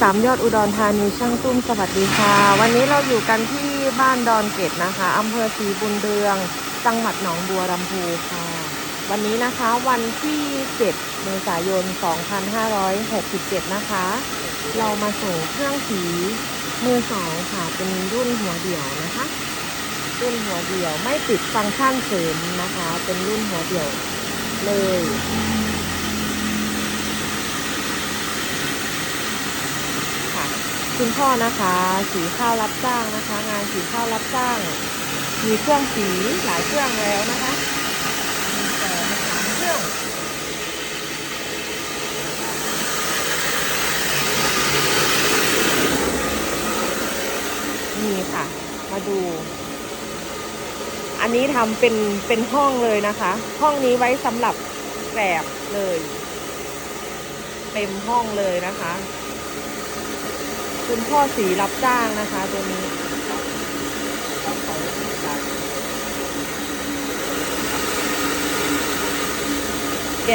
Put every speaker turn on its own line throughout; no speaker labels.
สามยอดอุดรธานีช่างตุ้มสวัสดีค่ะ วันนี้เราอยู่กันที่บ้านดอนเกตนะคะอำเภอศรีบุญเรือง จังหวัดหนองบัวลำพูค่ะ วันนี้นะคะวันที่ 7 เมษายน 2567 นะคะ เรามาส่งเครื่องสีมือสองค่ะ เป็นรุ่นหัวเดี่ยวนะคะ รุ่นหัวเดี่ยวไม่ติดฟังก์ชันเสริมนะคะ เป็นรุ่นหัวเดี่ยวเลย คุณพ่อนะคะสีข้าวรับจ้างนะคะ งานสีข้าวรับจ้าง มีเครื่องสีหลายเครื่องแล้วนะคะมีสามเครื่องนี่ค่ะ มาดู อันนี้ทำเป็นเป็นห้องเลยนะคะ ห้องนี้ไว้สำหรับแกรบเลย เต็มห้องเลยนะคะ คุณพ่อสีรับจ้างนะคะ ตัวนี้ แก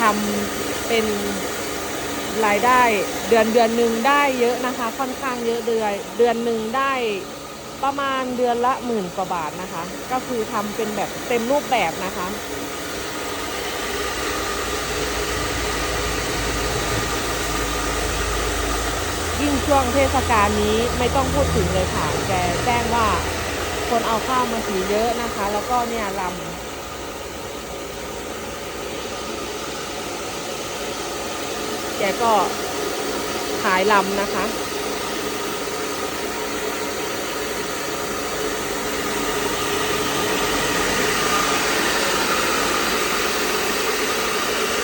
ทำเป็นรายได้เดือนเดือนหนึ่งได้เยอะนะคะ ค่อนข้างเยอะเดือนเดือนหนึ่งได้ประมาณเดือนละหมื่นกว่าบาทนะคะ ก็คือทำเป็นแบบเต็มรูปแบบนะคะ ยิ่งช่วงเทศกาลนี้ไม่ต้องพูดถึงเลยค่ะแกแจ้งว่าคนเอาข้าวมาสีเยอะนะคะ แล้วก็เนี่ยลำแกก็ขายลำนะคะ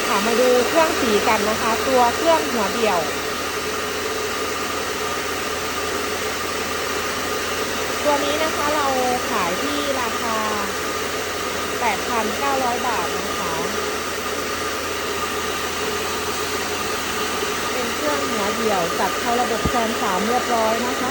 ค่ะมาดูเครื่องสีกันนะคะ ตัวเครื่องหัวเดี่ยว ตัวนี้นะคะเราขายที่ราคา 8,900 บาทนะคะ เป็นเครื่องหัวเดี่ยวจัดเข้าระบบแซมสามเรียบร้อยนะคะ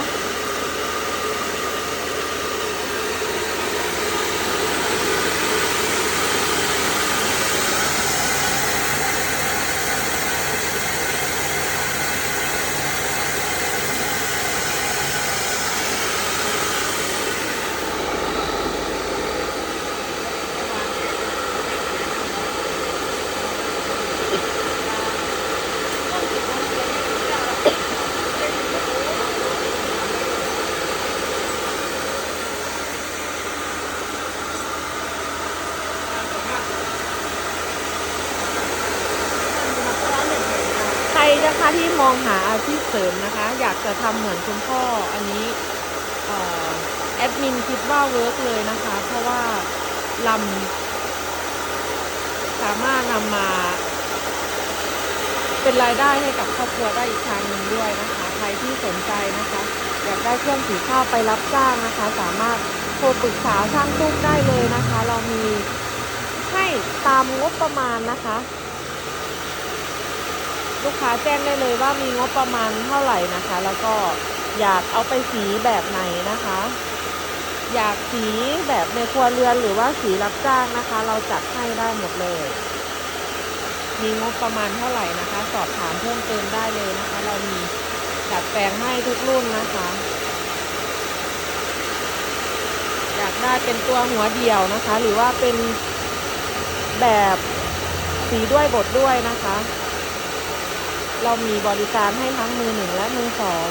องหาอาชีพเสริมนะคะ อยากจะทำเหมือนคุณพ่ออันนี้อแอดมินคิดว่าเวิร์กเลยนะคะ เพราะว่าลำสามารถนำมาเป็นรายได้ให้กับครอบครัวได้อีกทางหนึ่งด้วยนะคะ ใครที่สนใจนะคะ อยากได้เครื่องสีข้าวไปรับจ้างนะคะ สามารถโทรปรึกษาช่างตุ้มได้เลยนะคะ เรามีให้ตามงบประมาณนะคะ ลูกค้าแจ้งได้เลยว่ามีงบประมาณเท่าไหร่นะคะ แล้วก็อยากเอาไปสีแบบไหนนะคะ อยากสีแบบในครัวเรือนหรือว่าสีรับจ้างนะคะ เราจัดให้ได้หมดเลย มีงบประมาณเท่าไหร่นะคะ สอบถามเพิ่มเติมได้เลยนะคะ เรามีดัดแปลงให้ทุกรุ่นนะคะ อยากได้เป็นตัวหัวเดี่ยวนะคะ หรือว่าเป็นแบบสีด้วยบทด้วยนะคะ เรามีบริการให้ทั้งมือหนึ่งและมือสอง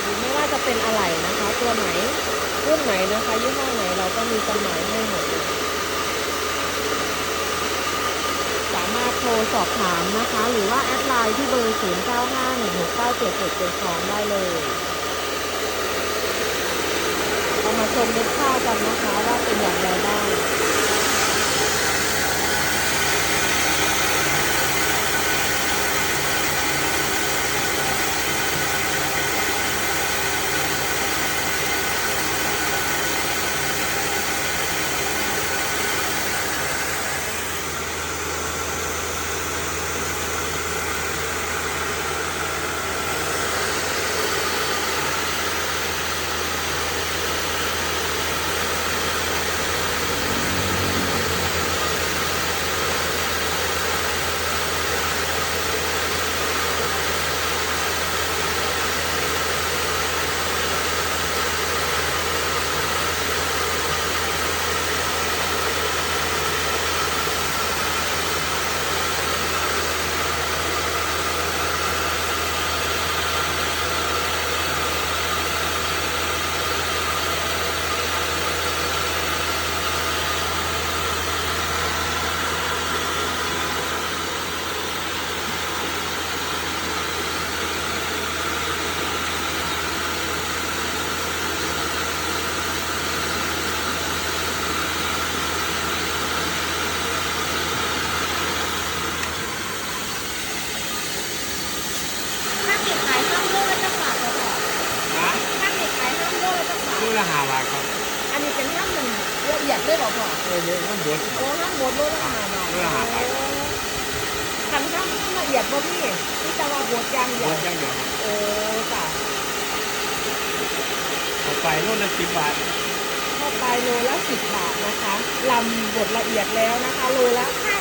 หรือไม่ว่าจะเป็นอะไรนะคะ ตัวไหนรุ่นไหนนะคะยี่ห้อไหนเราก็มีจำหน่ายให้หมดสามารถโทรสอบถามนะคะ หรือว่าแอดไลน์ที่เบอร์ 0 9 5 1 6 9 7 7 7 2 ได้เลยเรามาชมเม็ดข้าวกันนะคะว่าเป็นอย่างไรบ้าง ขายข้ามโลกและจักราลค่ะถ้าเด็กขายข้ามโล
กและจักรวาลละห้าบาทครับ
อันนี้เป็นข้ามหนึ่งละเอียดได้บอกว่า
เออยอะข้ามบด
โอ้ข้าบดโลละห้าบาท
โลละห้าบาท
ขันข้ามละเอียดบ่พี่ที่จะว่าบดยางเดี
เดียว
โอ้ค่ะ
ต่อไปโลละสิบบาท
ต่อไปโลละสิบบาทนะคะลำบดละเอียดแล้วนะคะโลละห้า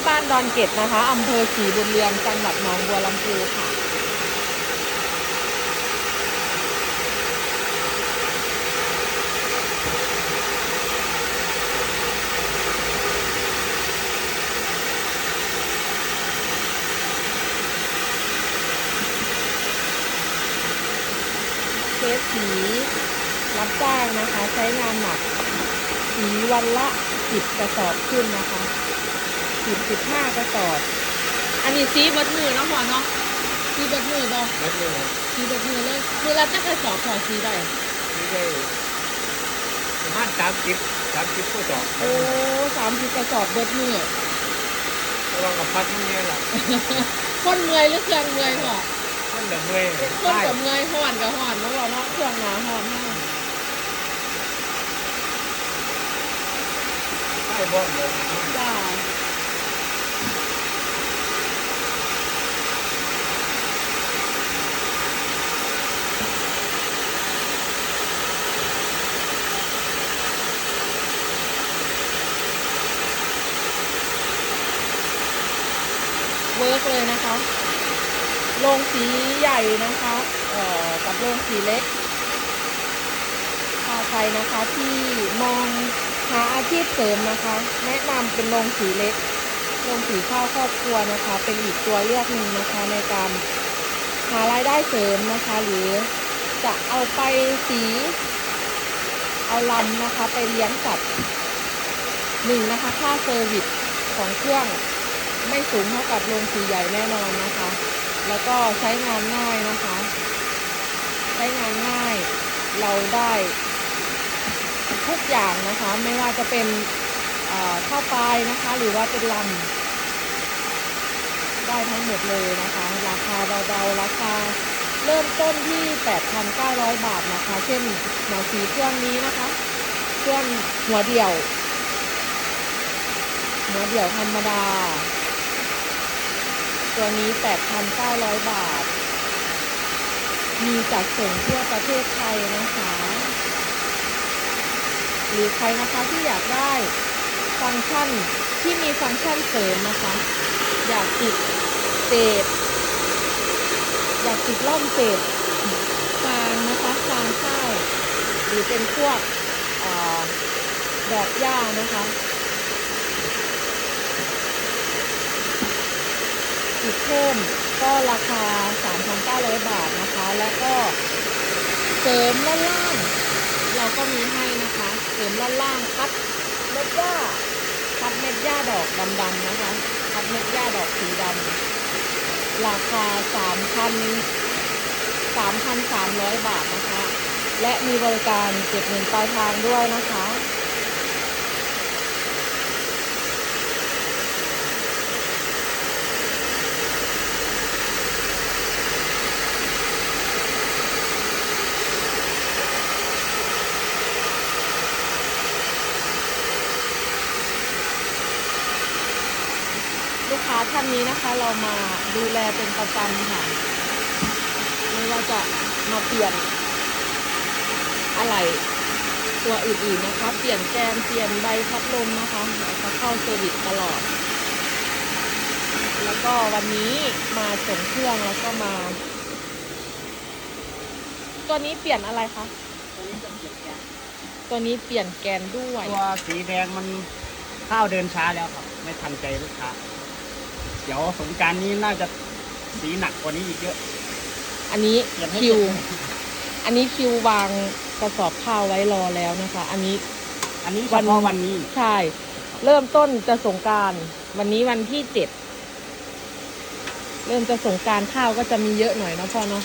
ที่บ้านดอนเกตนะคะอำเภอศรีบุญเรืองจังหวัดหนองบัวลำพูค่ะเคสสีรับจ้างนะคะ ใช้งานหนักสีวันละสิบกระสอบขึ้นนะคะ สิบสิบห้ากระสอบ อันนี้สีเบดมือเนาะหมอเนาะสีเบดมือบ่
บดเลย
สีเบดมือเลยมือละจะกระสอบพอสีได้
นี่ได้ประมาณสามสิบสามสิบผู้ต่อ
โอ้สามสิบกระสอบเบดมือ
เพราะว่ากับพัดมันเนี่ยแหละ
คนเมื่อยหรือเครื่องเมื่อยพ่อ
มันแบบเมื่อย
คน
ใช่
กับเมื่อยห่อนกับห่อนเนาะเราเนาะเครื่องหนาห่อนมาก
ใช่บ่เลย
จ้าเวิร์กเลยนะคะ โรงสีใหญ่ นะคะกับโรงสีเล็กใครนะคะที่มองหาอาชีพเสริมนะคะ แนะนำเป็นโรงสีเล็กโรงสีข้าวครอบครัวนะคะ เป็นอีกตัวเลือกหนึ่งนะคะในการหารายได้เสริมนะคะ หรือจะเอาไปสีเอาลำนะคะ ไปเลี้ยงสัตว์หนึ่งนะคะ ค่าเซอร์วิสของเครื่องไม่สูงเท่ากับโรงสีใหญ่แน่นอนนะคะ แล้วก็ใช้งานง่ายนะคะ ใช้งานง่ายเราได้ทุกอย่างนะคะ ไม่ว่าจะเป็นข้าวปลายนะคะ หรือว่าเป็นลำได้ทั้งหมดเลยนะคะ ราคาเบาๆราคาเริ่มต้นที่ 8,900 บาทนะคะ เช่นหมอสีเครื่องนี้นะคะ เครื่องหัวเดี่ยว หัวเดี่ยวธรรมดา ตัวนี้ 8,900 บาท มีจัดส่งทั่วประเทศไทยนะคะ หรือใครนะคะที่อยากได้ฟังก์ชันที่มีฟังก์ชันเสริมนะคะ อยากติดเศษ อยากติดล่อมเศษฟางนะคะฟางข้าวหรือเป็นพวกออดอกหญ้านะคะ ติดเพิ่มก็ราคา 3,900 บาทนะคะ แล้วก็เสริมด้านล่าง เราก็มีให้นะคะ เสริมด้านล่างคัดเม็ดหญ้าคัดเม็ดหญ้าดอกดำๆนะคะคัดเม็ดหญ้าดอกสีดำราคา 3,000 3,300 บาทนะคะ และมีบริการเก็บเงินปลายทางด้วยนะคะ ลูกค้าท่า นนี้นะคะเรามาดูแลเป็นประจำค่ะ ไม่ว่าจะมาเปลี่ยนอะไรตัวอื่นๆนะคะ เปลี่ยนแกนเปลี่ยนใบพัดลมนะคะแล้วก็เข้าเซอร์วิสตลอด แล้วก็วันนี้มาส่งเครื่องแล้วก็มา ตัวนี้เปลี่ยนอะไรคะตัวนี้เปลี่ยนแกนด้วย
ตัวสีแดงมันข้าวเดินช้าแล้วครับ ไม่ทันใจลูกค้า ดี๋ยวสงกรารนี้น่าจะสีหนักกว่านี้อีกเยอะ
อันนี้
เปลี่ยนให้
คิว
เสร็จ
อันนี้คิววางกระสอบข้าวไว้รอแล้วนะคะ อันนี้
อันนี้เฉ
วัน
พาะวันนี้
ใช่ เริ่มต้นจะสงกราร วันนี้วันที่เจ็ดเริ่มจะสงกรารข้าวก็จะมีเยอะหน่อยเนาะพ่อเนาะ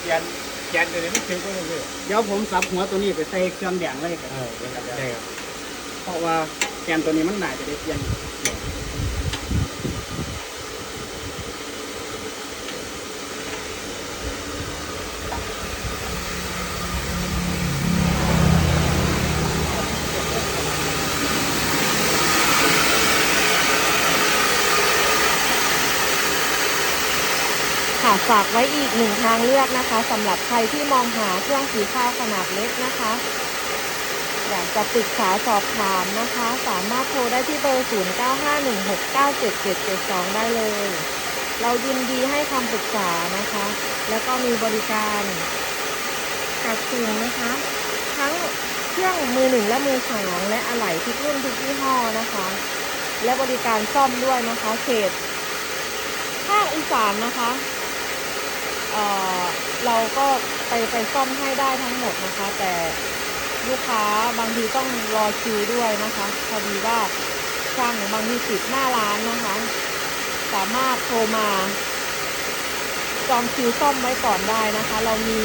เขียนเขียนตัวนี้ไม่ถึงก็เลย
เดี๋ยวผมสับหัวตัวนี้ไปใส่เครื่องแดงเลยครับ
เออเป็นแบบนี้ครับ
เพราะว่าแกนตัวนี้มันหนาจะได้เปลี่ยน
ฝากไว้อีกหนึ่งทางเลือกนะคะสำหรับใครที่มองหาเครื่องสีข้าวขนาดเล็กนะคะ อยากจะปรึกษาสอบถามนะคะ สามารถโทรได้ที่เบอร์ 0951697772 ได้เลย เรายินดีให้คำปรึกษานะคะ แล้วก็มีบริการจัดส่งนะคะ ทั้งเครื่องมือหนึ่งและมือสองและอะไหล่ทุกรุ่นทุกยี่ห้อนะคะ และบริการซ่อมด้วยนะคะเขตภาคอีสานนะคะ เเราก็ไปไปซ่อมให้ได้ทั้งหมดนะคะ แต่ลูกค้าบางทีต้องรอคิวด้วยนะคะพอดีว่าช่างบางทีติดหน้าร้านนะคะ สามารถโทรมาจองคิวซ่อมไว้ก่อนได้นะคะ เรามี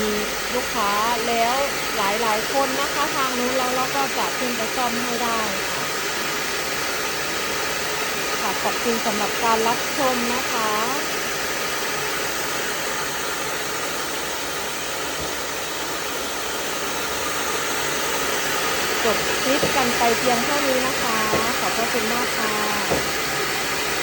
ลูกค้าแล้วหลายๆคนนะคะ ทางนู้นเราเราก็จะขึ้นไปซ่อมให้ได้ค่ะขอบคุณสำหรับการรับชมนะคะ จบคลิปกันไปเพียงเท่านี้นะคะ ขอบพระคุณมากค่ะ